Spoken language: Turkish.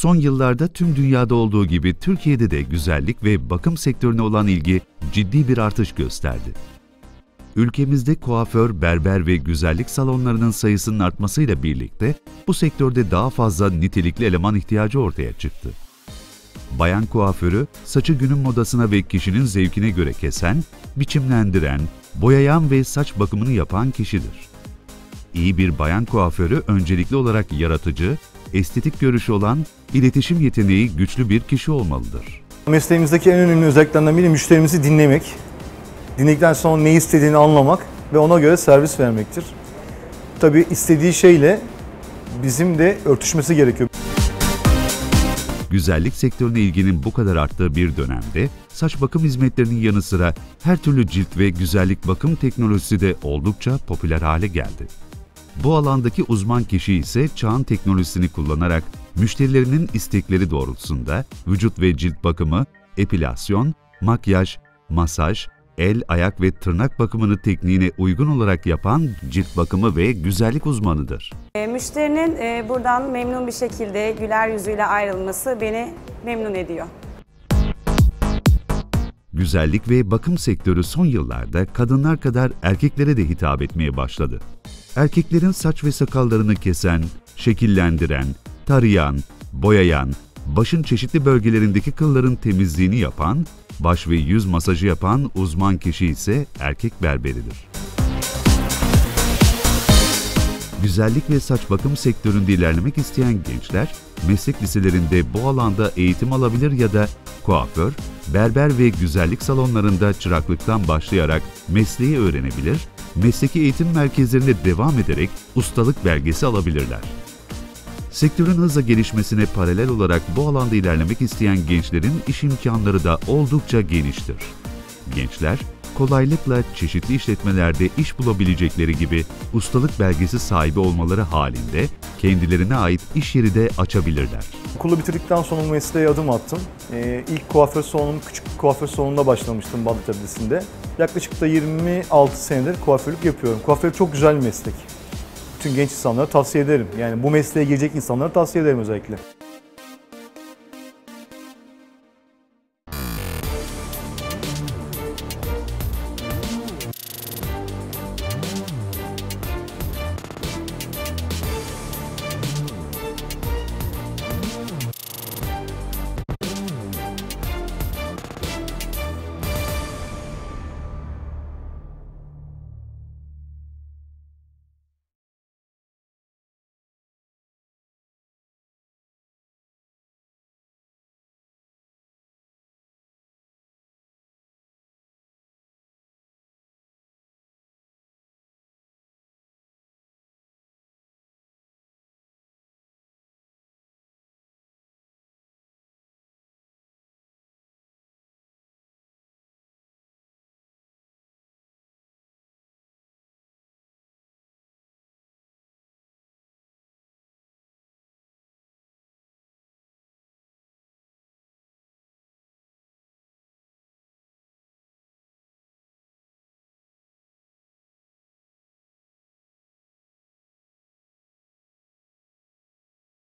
Son yıllarda tüm dünyada olduğu gibi Türkiye'de de güzellik ve bakım sektörüne olan ilgi ciddi bir artış gösterdi. Ülkemizde kuaför, berber ve güzellik salonlarının sayısının artmasıyla birlikte bu sektörde daha fazla nitelikli eleman ihtiyacı ortaya çıktı. Bayan kuaförü, saçı günün modasına ve kişinin zevkine göre kesen, biçimlendiren, boyayan ve saç bakımını yapan kişidir. İyi bir bayan kuaförü öncelikli olarak yaratıcı, estetik görüşü olan, iletişim yeteneği güçlü bir kişi olmalıdır. Mesleğimizdeki en önemli özelliklerinden biri müşterimizi dinlemek. Dinledikten sonra ne istediğini anlamak ve ona göre servis vermektir. Tabii istediği şeyle bizim de örtüşmesi gerekiyor. Güzellik sektörüne ilginin bu kadar arttığı bir dönemde saç bakım hizmetlerinin yanı sıra her türlü cilt ve güzellik bakım teknolojisi de oldukça popüler hale geldi. Bu alandaki uzman kişi ise çağın teknolojisini kullanarak müşterilerinin istekleri doğrultusunda vücut ve cilt bakımı, epilasyon, makyaj, masaj, el, ayak ve tırnak bakımını tekniğine uygun olarak yapan cilt bakımı ve güzellik uzmanıdır. E, Müşterinin e, buradan memnun bir şekilde güler yüzüyle ayrılması beni memnun ediyor. Güzellik ve bakım sektörü son yıllarda kadınlar kadar erkeklere de hitap etmeye başladı. Erkeklerin saç ve sakallarını kesen, şekillendiren, tarayan, boyayan, başın çeşitli bölgelerindeki kılların temizliğini yapan, baş ve yüz masajı yapan uzman kişi ise erkek berberidir. Güzellik ve saç bakım sektöründe ilerlemek isteyen gençler, meslek liselerinde bu alanda eğitim alabilir ya da kuaför, berber ve güzellik salonlarında çıraklıktan başlayarak mesleği öğrenebilir, mesleki eğitim merkezlerinde devam ederek ustalık belgesi alabilirler. Sektörün hızla gelişmesine paralel olarak bu alanda ilerlemek isteyen gençlerin iş imkanları da oldukça geniştir. Gençler, kolaylıkla çeşitli işletmelerde iş bulabilecekleri gibi ustalık belgesi sahibi olmaları halinde kendilerine ait iş yeri de açabilirler. Okulu bitirdikten sonra mesleğe adım attım. Ee, ilk kuaför salonum küçük bir kuaför salonunda başlamıştım Balık Caddesi'nde. Yaklaşık da 26 senedir kuaförlük yapıyorum. Kuaförlük çok güzel bir meslek. Bütün genç insanlara tavsiye ederim. Yani bu mesleğe girecek insanlara tavsiye ederim özellikle.